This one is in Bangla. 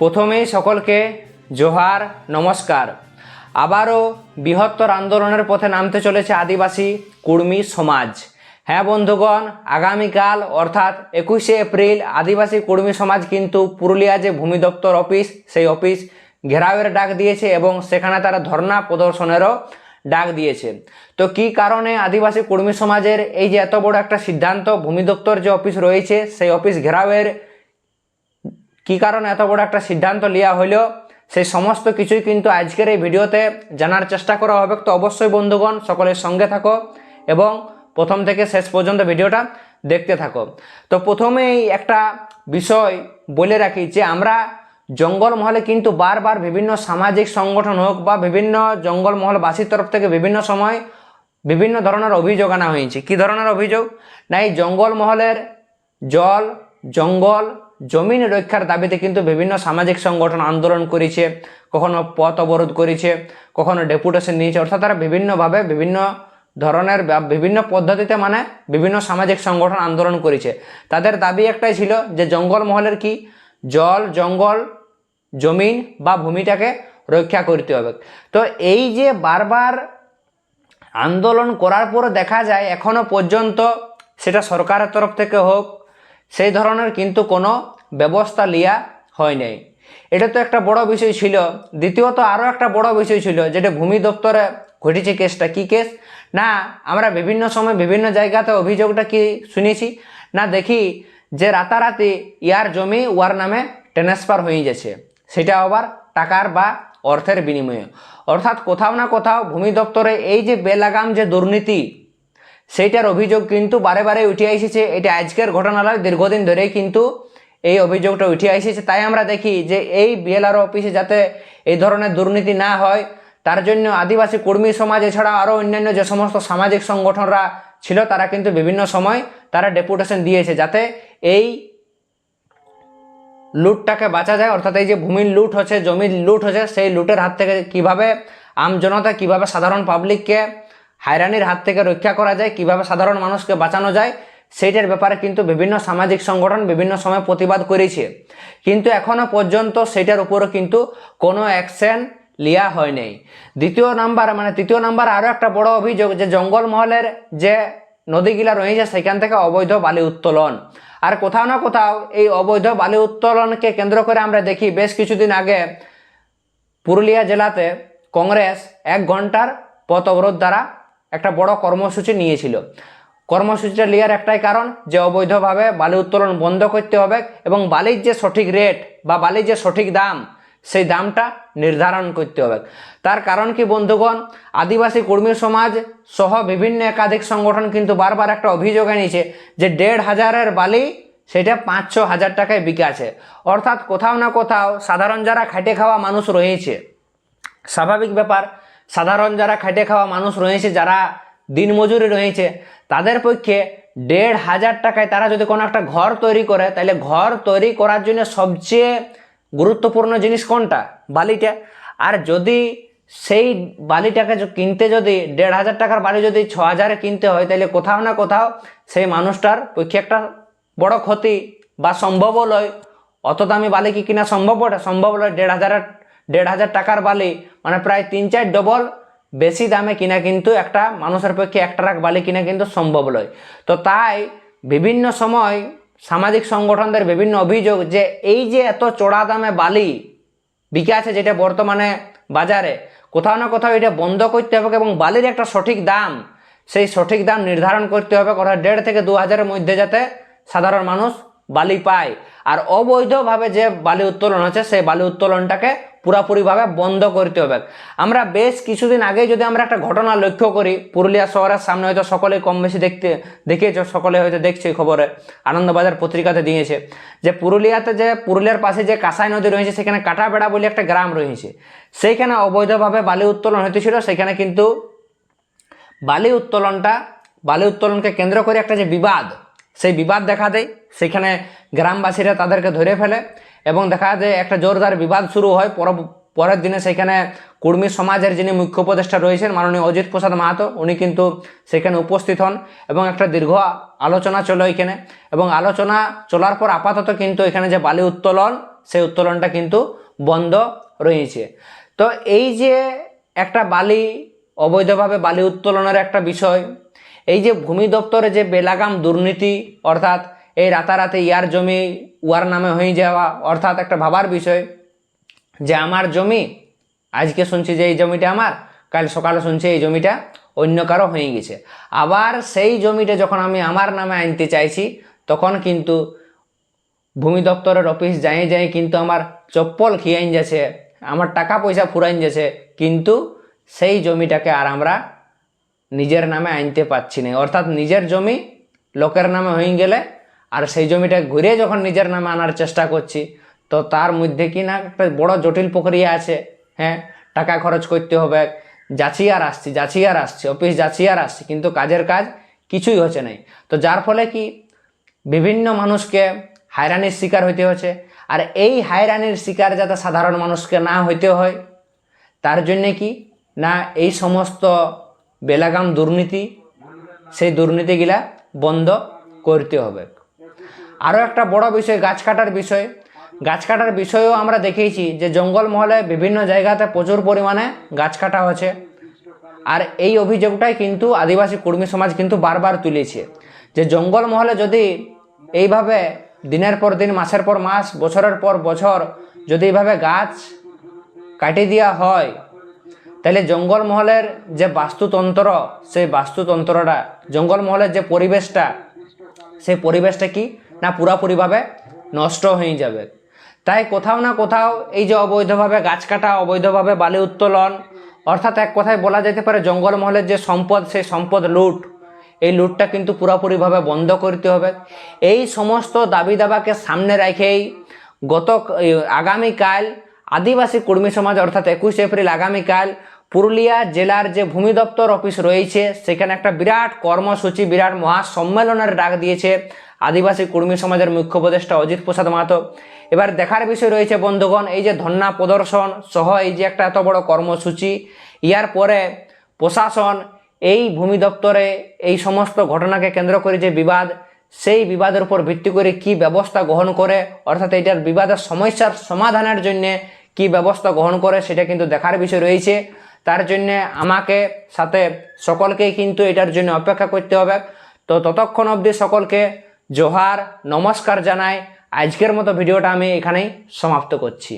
প্রথমেই সকলকে জোহার, নমস্কার। আবারও বৃহত্তর আন্দোলনের পথে নামতে চলেছে আদিবাসী কুর্মী সমাজ। হ্যাঁ বন্ধুগণ, আগামীকাল অর্থাৎ একুশে এপ্রিল আদিবাসী কুর্মী সমাজ কিন্তু পুরুলিয়া যে ভূমি দপ্তর অফিস, সেই অফিস ঘেরাওয়ের ডাক দিয়েছে এবং সেখানে তারা ধর্ণা প্রদর্শনেরও ডাক দিয়েছে। তো কি কারণে আদিবাসী কর্মী সমাজের এই যে এত বড় একটা সিদ্ধান্ত, ভূমি দপ্তর যে অফিস রয়েছে, সেই অফিস ঘেরাওয়ের কি কারণে এত বড় একটা সিদ্ধান্ত নেওয়া হলো? সেই সমস্ত কিছুই কিন্তু আজকের এই ভিডিওতে জানার চেষ্টা করা হবে। তো অবশ্যই বন্ধুগণ, সকলের সঙ্গে থাকো এবং প্রথম থেকে শেষ পর্যন্ত ভিডিওটা দেখতে থাকো। তো প্রথমেই একটা বিষয় বলে রাখি যে আমরা জঙ্গলমহলে কিন্তু বারবার বিভিন্ন সামাজিক সংগঠন হোক বা বিভিন্ন জঙ্গলমহলবাসীর তরফ থেকে বিভিন্ন সময় বিভিন্ন ধরনের অভিযোগ আনা হয়েছে। কি ধরনের অভিযোগ? না, এই জঙ্গলমহলের জল, জঙ্গল জমিন রক্ষার দাবিতে কিন্তু বিভিন্ন সামাজিক সংগঠন আন্দোলন করেছে, কখনো পথ অবরোধ করেছে, কখনো ডেপুটেশন নিয়েছে। অর্থাৎ তারা বিভিন্নভাবে বিভিন্ন ধরনের বিভিন্ন পদ্ধতিতে মানে বিভিন্ন সামাজিক সংগঠন আন্দোলন করেছে। তাদের দাবি একটাই ছিল যে জঙ্গলমহলের কি? জল, জঙ্গল, জমিন বা ভূমিটাকে রক্ষা করতে হবে। তো এই যে বারবার আন্দোলন করার পরে দেখা যায়, এখনও পর্যন্ত সেটা সরকারের তরফ থেকে হোক সেই ধরনের কিন্তু কোনো ব্যবস্থা লিয়া হয় নাই। এটা তো একটা বড় বিষয় ছিল। দ্বিতীয়ত আরও একটা বড় বিষয় ছিল যেটা ভূমি দপ্তরে ঘটেছে কেসটা কি কেস? না, আমরা বিভিন্ন সময় বিভিন্ন জায়গাতে অভিযোগটা কি শুনেছি, না দেখি যে রাতারাতি ইয়ার জমি ওয়ার নামে ট্রান্সফার হয়ে যাচ্ছে। সেটা আবার টাকার বা অর্থের বিনিময়ে। অর্থাৎ কোথাও না কোথাও ভূমি দপ্তরে এই যে বেলাগাম যে দুর্নীতি সেইটার অভিযোগ কিন্তু বারে বারে উঠে এসেছে। এটা আজকের ঘটনা নয় দীর্ঘদিন ধরেই কিন্তু এই অভিযোগটা উঠে এসেছে। তাই আমরা দেখি যে এই বিএলআর অফিসে যাতে এই ধরনের দুর্নীতি না হয়, তার জন্য আদিবাসী কর্মী সমাজ, এছাড়া আরও অন্যান্য যে সমস্ত সামাজিক সংগঠনরা ছিল, তারা কিন্তু বিভিন্ন সময় তারা ডেপুটেশন দিয়েছে যাতে এই লুটটাকে বাঁচা যায়। অর্থাৎ এই যে ভূমির লুট হচ্ছে, জমির লুট হচ্ছে, সেই লুটের হাত থেকে কীভাবে আম জনতা, কীভাবে সাধারণ পাবলিককে হায়রানির হাত থেকে রক্ষা করা যায়, কীভাবে সাধারণ মানুষকে বাঁচানো যায়, সেইটার ব্যাপারে কিন্তু বিভিন্ন সামাজিক সংগঠন বিভিন্ন সময় প্রতিবাদ করেছে। কিন্তু এখনও পর্যন্ত সেটার উপরও কিন্তু কোনো অ্যাকশন লিয়া হয় নাই। দ্বিতীয় নাম্বার মানে তৃতীয় নাম্বার, আরও একটা বড় অভিযোগ যে জঙ্গলমহলের যে নদীগুলা রয়েছে, সেখান থেকে অবৈধ বালি উত্তোলন। আর কোথাও না কোথাও এই অবৈধ বালি উত্তোলনকে কেন্দ্র করে আমরা দেখি, বেশ কিছুদিন আগে পুরুলিয়া জেলাতে কংগ্রেস এক ঘণ্টার পথ অবরোধ দ্বারা একটা বড় কর্মসূচি নিয়েছিল। কর্মসূচিটা নেওয়ার একটাই কারণ যে অবৈধভাবে বালি উত্তোলন বন্ধ করতে হবে এবং বালির যে সঠিক রেট বা বালির যে সঠিক দাম, সেই দামটা নির্ধারণ করতে হবে। তার কারণ কি বন্ধুগণ? আদিবাসী কর্মী সমাজ সহ বিভিন্ন একাধিক সংগঠন কিন্তু বারবার একটা অভিযোগ এনেছে যে দেড় হাজারের বালি সেটা পাঁচ ছ হাজার টাকায় বিকে আছে। অর্থাৎ কোথাও না কোথাও সাধারণ যারা খাটে খাওয়া মানুষ রয়েছে। স্বাভাবিক ব্যাপার সাধারণ যারা খেটে খাওয়া মানুষ রয়েছে, যারা দিনমজুরি রয়েছে, তাদের পক্ষে দেড় হাজার টাকায় তারা যদি কোনো একটা ঘর তৈরি করে তাহলে ঘর তৈরি করার জন্য সবচেয়ে গুরুত্বপূর্ণ জিনিস কোনটা? বালিটা। আর যদি সেই বালিটাকে কিনতে যদি দেড় হাজার টাকার বালি যদি ছ হাজারে কিনতে হয় তাহলে কোথাও না কোথাও সেই মানুষটার পক্ষে একটা বড় ক্ষতি বা সম্ভবও লয়। অত দামি বালি কি কিনা সম্ভব ওটা সম্ভব নয় দেড় হাজারের, দেড় হাজার টাকার বালি মানে প্রায় তিন চার ডবল বেশি দামে কিনা কিন্তু একটা মানুষের পক্ষে এক ট্রাক বালি কিনা কিন্তু সম্ভব নয়। তো তাই বিভিন্ন সময় সামাজিক সংগঠনদের বিভিন্ন অভিযোগ যে এই যে এত চড়া দামে বালি বিকে আছে যেটা বর্তমানে বাজারে, কোথাও না কোথাও এটা বন্ধ করতে হবে এবং বালির একটা সঠিক দাম, সেই সঠিক দাম নির্ধারণ করতে হবে। অর্থাৎ দেড় থেকে দু হাজারের মধ্যে যাতে সাধারণ মানুষ বালি পায়। আর অবৈধভাবে যে বালি উত্তোলন হচ্ছে, সেই বালি উত্তোলনটাকে পুরাপুরিভাবে বন্ধ করতে হবে। আমরা বেশ কিছুদিন আগে যদি আমরা একটা ঘটনা লক্ষ্য করি, পুরুলিয়া শহরের সামনে হয়তো সকলে কম বেশি দেখতে, দেখিয়েছ, সকলে হয়তো দেখছে খবরে, আনন্দবাজার পত্রিকাতে দিয়েছে যে পুরুলিয়াতে যে, পুরুলিয়ার পাশে যে কাঁসাই নদী রয়েছে, সেখানে কাটাবেড়া বলে একটা গ্রাম রয়েছে। সেইখানে অবৈধভাবে বালি উত্তোলন হতেছিল সেখানে কিন্তু বালি উত্তোলনটা, বালি উত্তোলনকে কেন্দ্র করে একটা যে বিবাদ বিবাদ দেখা দেয়। সেখানে গ্রামবাসীরা তাদেরকে ধরে ফেলে এবং দেখা যায় একটা জোরদার বিবাদ শুরু হয়। পর পরের দিনে সেখানে কুর্মী সমাজের যিনি মুখ্য উপদেষ্টা রয়েছেন মাননীয় অজিত প্রসাদ মাহাতো, উনি কিন্তু সেখানে উপস্থিত হন এবং একটা দীর্ঘ আলোচনা চলে এখানে। এবং আলোচনা চলার পর আপাতত কিন্তু এখানে যে বালি উত্তোলন, সেই উত্তোলনটা কিন্তু বন্ধ রয়েছে। তো এই যে একটা বালি, অবৈধভাবে বালি উত্তোলনের একটা বিষয় এই যে ভূমি দপ্তরে যে বেলাগাম দুর্নীতি, অর্থাৎ এই রাতারাতি ইয়ার জমি উয়ার নামে হয়ে যাওয়া, অর্থাৎ একটা ভাবার বিষয়, যে আমার জমি, আজকে শুনছি যে এই জমিটা আমার, কাল সকালে শুনছি এই জমিটা অন্য কারও হয়ে গেছে। আবার সেই জমিটা যখন আমি আমার নামে আনতে চাইছি, তখন কিন্তু ভূমি দপ্তরের অফিস যাই যাই কিন্তু আমার চপ্পল খিয়াইন যাচ্ছে, আমার টাকা পয়সা ফুরাইন যাচ্ছে, কিন্তু সেই জমিটাকে আর আমরা নিজের নামে আনতে পারছি না। অর্থাৎ নিজের জমি লোকের নামে হয়ে গেলে আর সেই জমিটা ঘুরে যখন নিজের নামে আনার চেষ্টা করছি, তো তার মধ্যে কি না একটা বড় জটিল প্রক্রিয়া আছে। হ্যাঁ টাকা খরচ করতে হবে। যাচ্ছি আর আসছি যাচ্ছি আর আসছি, অফিস যাচ্ছি আর আসছি, কিন্তু কাজের কাজ কিছুই হচ্ছে নাই। তো যার ফলে কি বিভিন্ন মানুষকে হায়রানির শিকার হইতে হচ্ছে। আর এই হায়রানির শিকার যাতে সাধারণ মানুষকে না হইতে হয়, তার জন্যে কি না এই সমস্ত বেলাগাম দুর্নীতি, সেই দুর্নীতিগুলা বন্ধ করতে হবে। আরও একটা বড় বিষয়, গাছ কাটার বিষয়। গাছ কাটার বিষয়েও আমরা দেখেছি যে জঙ্গল মহলে বিভিন্ন জায়গাতে প্রচুর পরিমাণে গাছ কাটা হচ্ছে আর এই অভিযোগটাই কিন্তু আদিবাসী কর্মী সমাজ কিন্তু বারবার তুলেছে যে জঙ্গল মহলে যদি এইভাবে দিনের পর দিন, মাসের পর মাস, বছরের পর বছর যদি এইভাবে গাছ কাটি দেওয়া হয় তাহলে জঙ্গলমহলের যে বাস্তুতন্ত্র, সেই বাস্তুতন্ত্রটা, জঙ্গলমহলের যে পরিবেশটা, সেই পরিবেশটা কি? না পুরাপুরিভাবে নষ্ট হয়ে যাবে। তাই কোথাও না কোথাও এই যে অবৈধভাবে গাছ কাটা, অবৈধভাবে বালি উত্তোলন, অর্থাৎ এক কথায় বলা যেতে পারে জঙ্গলমহলের যে সম্পদ, সেই সম্পদ লুট, এই লুটটা কিন্তু পুরোপুরিভাবে বন্ধ করতে হবে। এই সমস্ত দাবি দাবাকে সামনে রেখেই গত আগামীকাল আদিবাসী কর্মী সমাজ, অর্থাৎ একুশে এপ্রিল আগামীকাল পুরুলিয়া জেলার যে ভূমি দপ্তর অফিস রয়েছে, সেখানে একটা বিরাট কর্মসূচি, বিরাট মহাসম্মেলনের ডাক দিয়েছে আদিবাসী কর্মী সমাজের মুখ্য উপদেষ্টা অজিত প্রসাদ মাহাতো। এবার দেখার বিষয় রয়েছে, বন্ধুগণ, এই যে ধর্না প্রদর্শন সহ এই যে একটা এত বড় কর্মসূচি, ইয়ার পরে প্রশাসন এই ভূমি দপ্তরে এই সমস্ত ঘটনাকে কেন্দ্র করে যে বিবাদ, সেই বিবাদের উপর ভিত্তি করে কি ব্যবস্থা গ্রহণ করে, অর্থাৎ এটার বিবাদের সমস্যার সমাধানের জন্য কি ব্যবস্থা গ্রহণ করে সেটা কিন্তু দেখার বিষয় রয়েছে। তার জন্যে আমাকে সাথে সকলকেই কিন্তু এটার জন্য অপেক্ষা করতে হবে। তো ততক্ষণ অবধি সকলকে জোহার, নমস্কার জানাই। আজকের মতো ভিডিওটা আমি এখানেই সমাপ্ত করছি।